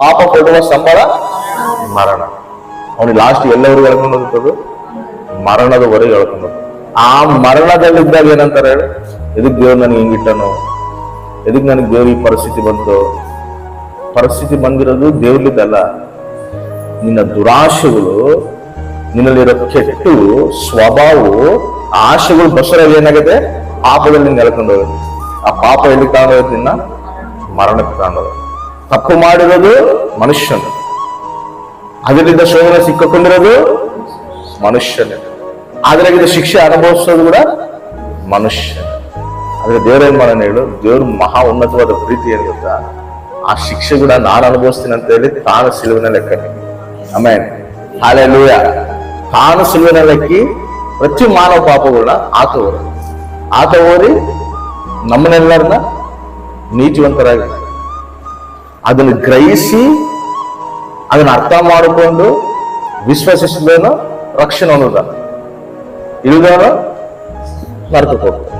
ಪಾಪ ಕೊಡುವ ಸಂಬಳ ಮರಣ. ಅವನಿಗೆ ಲಾಸ್ಟ್ ಎಲ್ಲವರು ಹೇಳ್ಕೊಂಡು ಹೋಗ್ತದೆ. ಮರಣದವರೆಗೆ ಹೇಳ್ಕೊಂಡು. ಆ ಮರಣದಲ್ಲಿದ್ದಾಗ ಏನಂತಾರೆ ಹೇಳಿ? ಎದಕ್ ದೇವ್ರು ನನಗೆ ಹಿಂಗಿಟ್ಟನು ಎದಕ್ ನನಗೆ ದೇವ್ರ ಈ ಪರಿಸ್ಥಿತಿ ಬಂತು? ಪರಿಸ್ಥಿತಿ ಬಂದಿರೋದು ದೇವ್ರಲಿದ್ದಲ್ಲ ನಿನ್ನ ದುರಾಶೆಗಳು, ನಿನ್ನಲ್ಲಿರೋ ಕೆಟ್ಟು ಸ್ವಭಾವವು, ಆಶೆಗಳು ಬಸರಾಗಿ ಏನಾಗಿದೆ? ಪಾಪದಲ್ಲಿ ನೆಲಕೊಂಡು ಹೋಗುತ್ತೆ ಆ ಪಾಪ ಎಲ್ಲಿ ನಿನ್ನ? ಮರಣಕ್ಕೆ ತಗೊಂಡೋಗುತ್ತೆ ತಪ್ಪು ಮಾಡಿರೋದು ಮನುಷ್ಯನು. ಅದರಿಂದ ಶೋಧನೆ ಸಿಕ್ಕಿಕೊಂಡಿರೋದು ಮನುಷ್ಯನೇ. ಅದ್ರಾಗಿದ್ದ ಶಿಕ್ಷೆ ಅನುಭವಿಸೋದು ಕೂಡ ಮನುಷ್ಯ ಆದ್ರೆ ದೇವರೇನ್ ಮಾಡೋಣ ಹೇಳು, ದೇವ್ರ ಮಹಾ ಉನ್ನತವಾದ ಪ್ರೀತಿ ಏನ್ ಆ ಶಿಕ್ಷೆ ಕೂಡ ನಾನು ಅನುಭವಿಸ್ತೀನಿ ಅಂತ ಹೇಳಿ ತಾನು ಸಿಲುವಿನ ಲೆಕ್ಕ ಆಮೇಲೆ ಹಾಳೆ ಲೂಯ ತಾನು ಸಿಲುವಿನ ಲೆಕ್ಕಿ ಪ್ರತಿ ಮಾನವ ಪಾಪಗಳನ್ನ ಆತ ಓರಿ ಆತ ಓರಿ ನಮ್ಮನ್ನೆಲ್ಲರನ್ನ ನೀತಿವಂತರಾಗಿ ಅದನ್ನು ಗ್ರಹಿಸಿ ಅದನ್ನ ಅರ್ಥ ಮಾಡಿಕೊಂಡು ವಿಶ್ವಸಿಸಿದವನು ರಕ್ಷಣೆ ಅನ್ನೋದ ಇಳಿದವನು ನರಕಕ್ಕೆ ಹೋಗ್ತಾನೆ